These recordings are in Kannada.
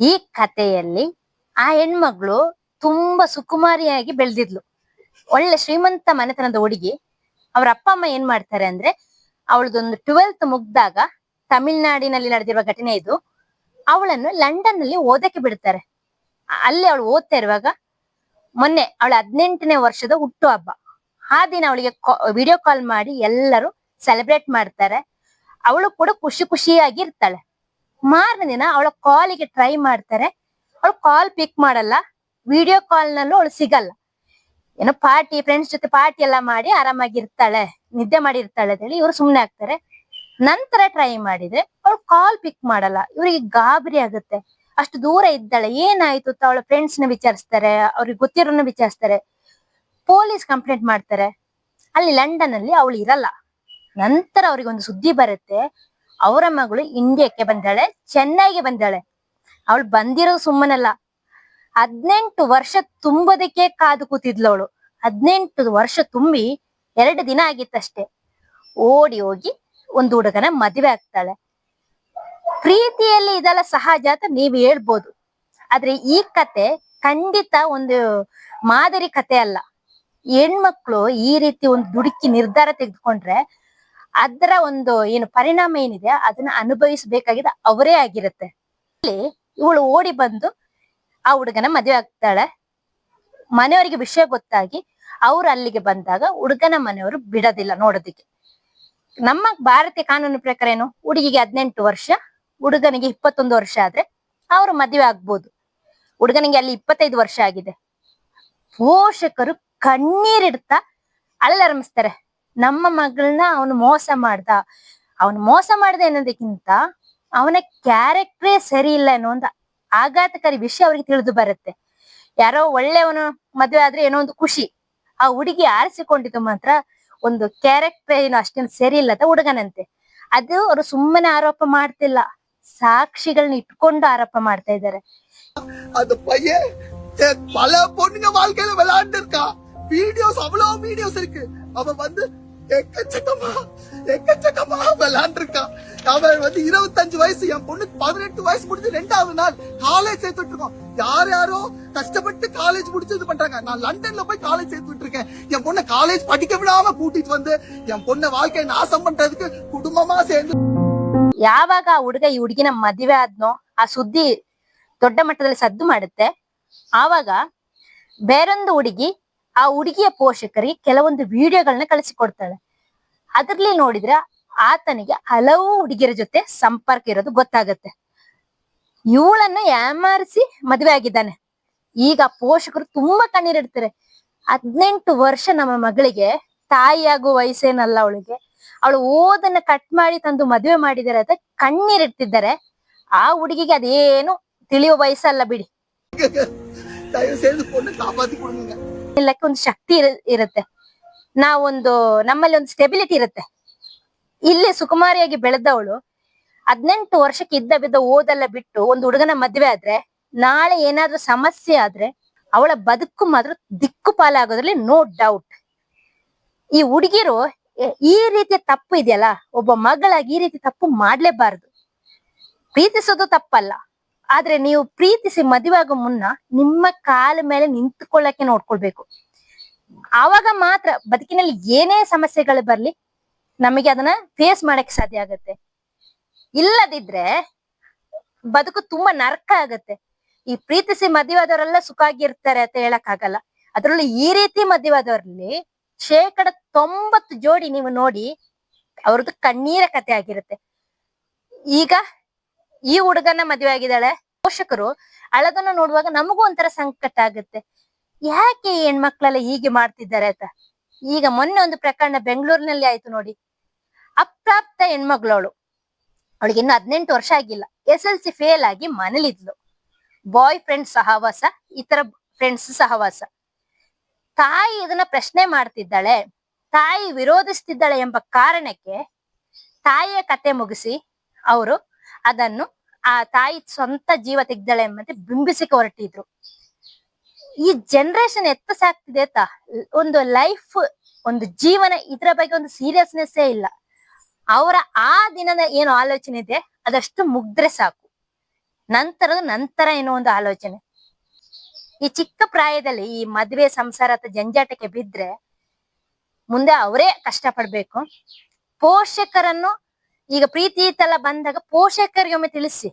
ಈ ಕಥೆಯಲ್ಲಿ ಆ ಹೆಣ್ಮಗಳು ತುಂಬಾ ಸುಕುಮಾರಿಯಾಗಿ ಬೆಳೆದಿದ್ಲು. ಒಳ್ಳೆ ಶ್ರೀಮಂತ ಮನೆತನದ ಹುಡುಗಿ. ಅವ್ರ ಅಪ್ಪ ಅಮ್ಮ ಏನ್ ಮಾಡ್ತಾರೆ ಅಂದ್ರೆ, ಅವಳದೊಂದು ಟ್ವೆಲ್ತ್ ಮುಗ್ದಾಗ ತಮಿಳ್ನಾಡಿನಲ್ಲಿ ನಡೆದಿರುವ ಘಟನೆ ಇದು. ಅವಳನ್ನು ಲಂಡನ್ನಲ್ಲಿ ಓದಕ್ಕೆ ಬಿಡ್ತಾರೆ. ಅಲ್ಲಿ ಅವಳು ಓದ್ತಾ ಇರುವಾಗ ಮೊನ್ನೆ ಅವಳ ಹದಿನೆಂಟನೇ ವರ್ಷದ ಹುಟ್ಟು ಹಬ್ಬ. ಆ ದಿನ ಅವಳಿಗೆ ವಿಡಿಯೋ ಕಾಲ್ ಮಾಡಿ ಎಲ್ಲರೂ ಸೆಲೆಬ್ರೇಟ್ ಮಾಡ್ತಾರೆ. ಅವಳು ಕೂಡ ಖುಷಿ ಖುಷಿಯಾಗಿ ಇರ್ತಾಳೆ. ಮಾರನೇ ದಿನ ಅವಳ ಕಾಲಿಗೆ ಟ್ರೈ ಮಾಡ್ತಾರೆ. ಅವಳು ಕಾಲ್ ಪಿಕ್ ಮಾಡಲ್ಲ. ವಿಡಿಯೋ ಕಾಲ್ ನಲ್ಲೂ ಅವಳು ಸಿಗಲ್ಲ. ಏನೋ ಪಾರ್ಟಿ ಫ್ರೆಂಡ್ಸ್ ಜೊತೆ ಪಾರ್ಟಿ ಎಲ್ಲ ಮಾಡಿ ಆರಾಮಾಗಿ ಇರ್ತಾಳೆ, ನಿದ್ದೆ ಮಾಡಿರ್ತಾಳೆ ಅಂತ ಹೇಳಿ ಇವ್ರು ಸುಮ್ನೆ ಆಗ್ತಾರೆ. ನಂತರ ಟ್ರೈ ಮಾಡಿದ್ರೆ ಅವಳು ಕಾಲ್ ಪಿಕ್ ಮಾಡಲ್ಲ. ಇವರಿಗೆ ಗಾಬರಿ ಆಗುತ್ತೆ. ಅಷ್ಟು ದೂರ ಇದ್ದಾಳೆ. ಏನಾಯ್ತು ಅಂತ ಅವಳ ಫ್ರೆಂಡ್ಸ್ನ ವಿಚಾರಿಸ್ತಾರೆ, ಅವ್ರಿಗೆ ಗೊತ್ತಿರೋನ ವಿಚಾರಿಸ್ತಾರೆ. ಪೊಲೀಸ್ ಕಂಪ್ಲೇಂಟ್ ಮಾಡ್ತಾರೆ. ಅಲ್ಲಿ ಲಂಡನ್ ಅಲ್ಲಿ ಅವಳು ಇರಲ್ಲ. ನಂತರ ಅವ್ರಿಗೆ ಒಂದು ಸುದ್ದಿ ಬರುತ್ತೆ. ಅವರ ಮಗಳು ಇಂಡಿಯಾಕ್ಕೆ ಬಂದಾಳೆ, ಚೆನ್ನೈಗೆ ಬಂದಾಳೆ. ಅವಳು ಬಂದಿರೋದು ಸುಮ್ಮನಲ್ಲ. ಹದ್ನೆಂಟು ವರ್ಷ ತುಂಬೋದಕ್ಕೆ ಕಾದು ಕೂತಿದ್ಲು ಅವಳು ಹದ್ನೆಂಟು ವರ್ಷ ತುಂಬಿ ಎರಡು ದಿನ ಆಗಿತ್ತಷ್ಟೇ. ಓಡಿ ಹೋಗಿ ಒಂದು ಹುಡುಗನ ಮದುವೆ ಆಗ್ತಾಳೆ. ಪ್ರೀತಿಯಲ್ಲಿ ಇದೆಲ್ಲ ಸಹಜ ಅಂತ ನೀವ್ ಹೇಳ್ಬೋದು. ಆದ್ರೆ ಈ ಕತೆ ಖಂಡಿತ ಒಂದು ಮಾದರಿ ಕತೆ ಅಲ್ಲ. ಹೆಣ್ಮಕ್ಳು ಈ ರೀತಿ ಒಂದು ದುಡುಕಿ ನಿರ್ಧಾರ ತೆಗೆದುಕೊಂಡ್ರೆ ಅದರ ಒಂದು ಏನು ಪರಿಣಾಮ ಏನಿದೆ, ಅದನ್ನ ಅನುಭವಿಸಬೇಕಾಗಿದೆ ಅವರೇ ಆಗಿರುತ್ತೆ. ಇಲ್ಲಿ ಇವಳು ಓಡಿ ಬಂದು ಆ ಹುಡುಗನ ಮದುವೆ ಆಗ್ತಾಳೆ. ಮನೆಯವರಿಗೆ ವಿಷಯ ಗೊತ್ತಾಗಿ ಅವ್ರು ಅಲ್ಲಿಗೆ ಬಂದಾಗ ಹುಡುಗನ ಮನೆಯವರು ಬಿಡೋದಿಲ್ಲ ನೋಡೋದಿಕ್ಕೆ. ನಮ್ಮ ಭಾರತೀಯ ಕಾನೂನು ಪ್ರಕಾರ ಏನು? ಹುಡುಗಿಗೆ ಹದಿನೆಂಟು ವರ್ಷ, ಹುಡುಗನಿಗೆ ಇಪ್ಪತ್ತೊಂದು ವರ್ಷ ಆದ್ರೆ ಅವರು ಮದುವೆ ಆಗ್ಬೋದು. ಹುಡುಗನಿಗೆ ಅಲ್ಲಿ ಇಪ್ಪತ್ತೈದು ವರ್ಷ ಆಗಿದೆ. ಪೋಷಕರು ಕಣ್ಣೀರಿಡ್ತಾ ಅಳ್ಳರಮಿಸ್ತಾರೆ ನಮ್ಮ ಮಗಳನ್ನ ಅವನು ಮೋಸ ಮಾಡ್ದ ಅವನು ಮೋಸ ಮಾಡ್ದ ಅನ್ನೋದಕ್ಕಿಂತ ಅವನ ಕ್ಯಾರೆಕ್ಟ್ರೇ ಸರಿ ಇಲ್ಲ ಅನ್ನೋ ಒಂದು ಆಘಾತಕಾರಿ ವಿಷಯ ಅವ್ರಿಗೆ ತಿಳಿದು ಬರುತ್ತೆ ಯಾರೋ ಒಳ್ಳೆಯವನು ಮದುವೆ ಆದ್ರೆ ಏನೋ ಒಂದು ಖುಷಿ ಆ ಹುಡುಗಿ ಆರಿಸಿಕೊಂಡಿದ್ದು ಮಾತ್ರ ಒಂದು ಕ್ಯಾರೆಕ್ಟರ್ ಏನು ಅಷ್ಟೇನು ಸರಿ ಇಲ್ಲ ಅಂತ ಹುಡುಗನಂತೆ ಅದು ಅವರು ಸುಮ್ಮನೆ ಆರೋಪ ಮಾಡ್ತಿಲ್ಲ ಸಾಕ್ಷಿಗಳನ್ನ ಇಟ್ಕೊಂಡು ಆರೋಪ ಮಾಡ್ತಾ ಇದ್ದಾರೆ அந்த பையன் என் பல பொண்ணுங்க வாழ்க்கையில விளையாண்டு இருக்கான் வீடியோஸ் அவ்வளவு வீடியோஸ் இருக்கு அவன் வந்து எக்கச்சக்கமா எக்கச்சக்கமா விளையாண்டு இருக்கான் அவன் வந்து இருபத்தஞ்சு வயசு என் பொண்ணுக்கு பதினெட்டு வயசு முடிஞ்சு ரெண்டாவது நாள் காலேஜ் சேர்த்து விட்டுருக்கோம் யார் யாரோ கஷ்டப்பட்டு காலேஜ் முடிச்சு இது பண்றாங்க நான் லண்டன்ல போய் காலேஜ் சேர்த்து விட்டுருக்கேன் என் பொண்ணை காலேஜ் படிக்க விடாம கூட்டிட்டு வந்து என் பொண்ணை வாழ்க்கையை நாசம் பண்றதுக்கு குடும்பமா சேர்ந்து ಯಾವಾಗ ಆ ಹುಡುಗ ಈ ಹುಡುಗಿನ ಮದುವೆ ಆದ್ನೋ ಆ ಸುದ್ದಿ ದೊಡ್ಡ ಮಟ್ಟದಲ್ಲಿ ಸದ್ದು ಮಾಡುತ್ತೆ ಆವಾಗ ಬೇರೊಂದು ಹುಡುಗಿ ಆ ಹುಡುಗಿಯ ಪೋಷಕರಿಗೆ ಕೆಲವೊಂದು ವಿಡಿಯೋಗಳನ್ನ ಕಳಿಸಿಕೊಡ್ತಾಳೆ. ಅದ್ರಲ್ಲಿ ನೋಡಿದ್ರೆ ಆತನಿಗೆ ಹಲವು ಹುಡುಗಿಯರ ಜೊತೆ ಸಂಪರ್ಕ ಇರೋದು ಗೊತ್ತಾಗತ್ತೆ. ಇವಳನ್ನ ಯಾಮಾರಿಸಿ ಮದುವೆ ಆಗಿದ್ದಾನೆ. ಈಗ ಪೋಷಕರು ತುಂಬಾ ಕಣ್ಣೀರಿಡ್ತಾರೆ. ಹದಿನೆಂಟು ವರ್ಷ ನಮ್ಮ ಮಗಳಿಗೆ ತಾಯಿಯಾಗುವ ವಯಸ್ಸೇನಲ್ಲ ಅವಳಿಗೆ. ಅವಳು ಓದನ್ನ ಕಟ್ ಮಾಡಿ ತಂದು ಮದುವೆ ಮಾಡಿದಾರೆ ಅಂತ ಕಣ್ಣೀರಿಡ್ತಿದ್ದಾರೆ. ಆ ಹುಡುಗಿಗೆ ಅದೇನು ತಿಳಿಯುವ ವಯಸ್ಸಲ್ಲ ಬಿಡಿ. ಇಲ್ಲಕ್ಕೆ ಒಂದು ಶಕ್ತಿ ಇರುತ್ತೆ. ನಾವೊಂದು ನಮ್ಮಲ್ಲಿ ಒಂದು ಸ್ಟೆಬಿಲಿಟಿ ಇರುತ್ತೆ. ಇಲ್ಲಿ ಸುಕುಮಾರಿಯಾಗಿ ಬೆಳೆದವಳು ಹದಿನೆಂಟು ವರ್ಷಕ್ಕೆ ಇದ್ದ ಬಿದ್ದ ಓದೆಲ್ಲ ಬಿಟ್ಟು ಒಂದು ಹುಡುಗನ ಮದ್ವೆ ಆದ್ರೆ, ನಾಳೆ ಏನಾದ್ರೂ ಸಮಸ್ಯೆ ಆದ್ರೆ ಅವಳ ಬದುಕು ಮಾತ್ರ ದಿಕ್ಕು ಪಾಲಾಗೋದ್ರಲ್ಲಿ ನೋ ಡೌಟ್ ಈ ಹುಡುಗಿರು ಈ ರೀತಿಯ ತಪ್ಪು ಇದೆಯಲ್ಲ, ಒಬ್ಬ ಮಗಳಾಗಿ ಈ ರೀತಿ ತಪ್ಪು ಮಾಡ್ಲೇಬಾರದು. ಪ್ರೀತಿಸೋದು ತಪ್ಪಲ್ಲ. ಆದ್ರೆ ನೀವು ಪ್ರೀತಿಸಿ ಮದುವೆಯಾಗೋ ಮುನ್ನ ನಿಮ್ಮ ಕಾಲ ಮೇಲೆ ನಿಂತುಕೊಳ್ಳಕ್ಕೆ ನೋಡ್ಕೊಳ್ಬೇಕು. ಆವಾಗ ಮಾತ್ರ ಬದುಕಿನಲ್ಲಿ ಏನೇ ಸಮಸ್ಯೆಗಳು ಬರ್ಲಿ ನಮಗೆ ಅದನ್ನ ಫೇಸ್ ಮಾಡಕ್ ಸಾಧ್ಯ ಆಗತ್ತೆ. ಇಲ್ಲದಿದ್ರೆ ಬದುಕು ತುಂಬಾ ನರಕ ಆಗತ್ತೆ. ಈ ಪ್ರೀತಿಸಿ ಮದುವೆಯಾದವರೆಲ್ಲ ಸುಖ ಆಗಿರ್ತಾರೆ ಅಂತ ಹೇಳಕ್ ಆಗಲ್ಲ ಅದ್ರಲ್ಲಿ ಈ ರೀತಿ ಮದುವೆ ಆದವರಲ್ಲಿ ಶೇಕಡ ತೊಂಬತ್ತು ಜೋಡಿ ನೀವು ನೋಡಿ ಅವ್ರದ್ದು ಕಣ್ಣೀರ ಕತೆ ಆಗಿರುತ್ತೆ. ಈಗ ಈ ಹುಡುಗನ ಮದುವೆ ಆಗಿದ್ದಾಳೆ ಪೋಷಕರು ಅಳದನ್ನ ನೋಡುವಾಗ ನಮಗೂ ಒಂಥರ ಸಂಕಟ ಆಗುತ್ತೆ. ಯಾಕೆ ಈ ಹೆಣ್ಮಕ್ಳೆಲ್ಲ ಹೀಗೆ ಮಾಡ್ತಿದ್ದಾರೆ ಅಂತ? ಈಗ ಮೊನ್ನೆ ಒಂದು ಪ್ರಕರಣ ಬೆಂಗಳೂರಿನಲ್ಲಿ ಆಯ್ತು ನೋಡಿ. ಅಪ್ರಾಪ್ತ ಹೆಣ್ಮಗಳವಳು. ಅವಳಿಗೆ ಇನ್ನು ಹದಿನೆಂಟು ವರ್ಷ ಆಗಿಲ್ಲ. ಎಸ್ ಎಲ್ ಸಿ ಫೇಲ್ ಆಗಿ ಮನೇಲಿದ್ಲು. ಬಾಯ್ ಫ್ರೆಂಡ್ ಸಹವಾಸ ಇತರ ಫ್ರೆಂಡ್ಸ್ ಸಹವಾಸ ತಾಯಿ ಇದನ್ನ ಪ್ರಶ್ನೆ ಮಾಡ್ತಿದ್ದಾಳೆ. ತಾಯಿ ವಿರೋಧಿಸ್ತಿದ್ದಾಳೆ ಎಂಬ ಕಾರಣಕ್ಕೆ ತಾಯಿಯ ಕತೆ ಮುಗಿಸಿ ಅವರು ಅದನ್ನು ಆ ತಾಯಿ ಸ್ವಂತ ಜೀವ ತೆಗ್ದಾಳೆ ಎಂಬಂತೆ ಬಿಂಬಿಸಿಕೆ ಹೊರಟಿದ್ರು. ಈ ಜನರೇಷನ್ ಎತ್ತ ಸಾಕ್ತಿದೆ ತಾ ಒಂದು ಲೈಫ್ ಒಂದು ಜೀವನ ಇದ್ರ ಬಗ್ಗೆ ಒಂದು ಸೀರಿಯಸ್ನೆಸ್ ಇಲ್ಲ. ಅವರ ಆ ದಿನದ ಏನು ಆಲೋಚನೆ ಇದೆ, ಅದಷ್ಟು ಮುಗ್ದ್ರೆ ಸಾಕು. ನಂತರದ ನಂತರ ಏನೋ ಒಂದು ಆಲೋಚನೆ. ಈ ಚಿಕ್ಕ ಪ್ರಾಯದಲ್ಲಿ ಈ ಮದ್ವೆ ಸಂಸಾರ ಅಥವಾ ಜಂಜಾಟಕ್ಕೆ ಬಿದ್ರೆ ಮುಂದೆ ಅವರೇ ಕಷ್ಟ ಪಡ್ಬೇಕು ಪೋಷಕರನ್ನು ಈಗ ಪ್ರೀತಿ ಇತ್ತೆಲ್ಲ ಬಂದಾಗ ಪೋಷಕರಿಗೆ ಒಮ್ಮೆ ತಿಳಿಸಿ.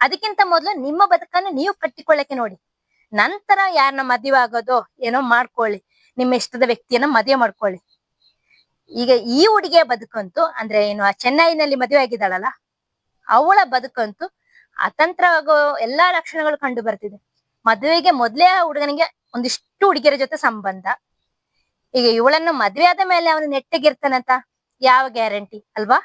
ಅದಕ್ಕಿಂತ ಮೊದಲು ನಿಮ್ಮ ಬದುಕನ್ನು ನೀವು ಕಟ್ಟಿಕೊಳ್ಳಕ್ಕೆ ನೋಡಿ. ನಂತರ ಯಾರನ್ನ ಮದುವೆ ಆಗೋದೋ ಏನೋ ಮಾಡ್ಕೊಳ್ಳಿ. ನಿಮ್ಮ ಇಷ್ಟದ ವ್ಯಕ್ತಿಯನ್ನ ಮದುವೆ ಮಾಡ್ಕೊಳ್ಳಿ. ಈಗ ಈ ಹುಡುಗಿಯ ಬದುಕಂತೂ ಅಂದ್ರೆ ಏನು, ಆ ಚೆನ್ನೈನಲ್ಲಿ ಮದುವೆ ಆಗಿದ್ದಾಳಲ್ಲ, ಅವಳ ಬದುಕಂತೂ ಅತಂತ್ರವಾಗೋ ಎಲ್ಲಾ ಲಕ್ಷಣಗಳು ಕಂಡು ಬರ್ತಿದೆ. ಮದುವೆಗೆ ಮೊದ್ಲೇ ಆ ಹುಡುಗನಿಗೆ ಒಂದಿಷ್ಟು ಹುಡುಗಿಯರ ಜೊತೆ ಸಂಬಂಧ. ಈಗ ಇವಳನ್ನು ಮದ್ವೆ ಆದ ಮೇಲೆ ಅವನು ನೆಟ್ಟಗಿರ್ತಾನಂತ ಯಾವ ಗ್ಯಾರಂಟಿ ಅಲ್ವಾ?